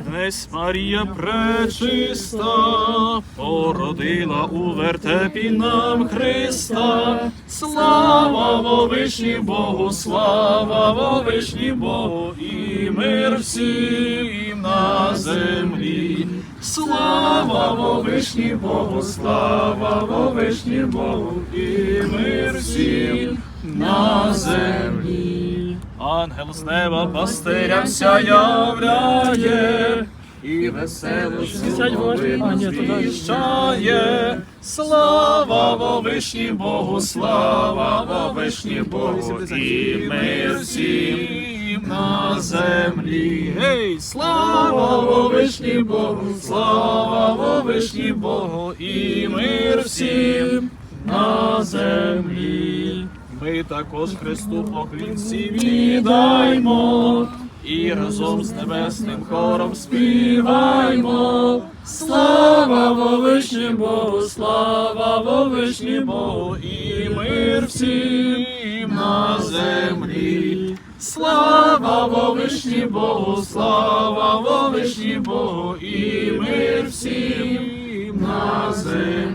Днесь Марія пречиста, породила у вертепі нам Христа. Слава вовишні Богу, слава вовишні Богу, і мир всім на землі. Слава вовишні Богу, слава вовишні Богу, і мир всім на землі. Ангел з неба пастирям ся являє, і ні, туди. звіщає. Слава вовишні Богу, слава вовишні Богу, і мир всім на землі. Гей, слава вовишні Богу, слава вовишні Богу, і мир всім. Ми також Христу поклінці віддаймо, і разом з небесним хором співаймо. Слава вовишні Богу, слава вовишні Богу, і мир всім на землі. Слава вовишні Богу, слава вовишні Богу, і мир всім на землі.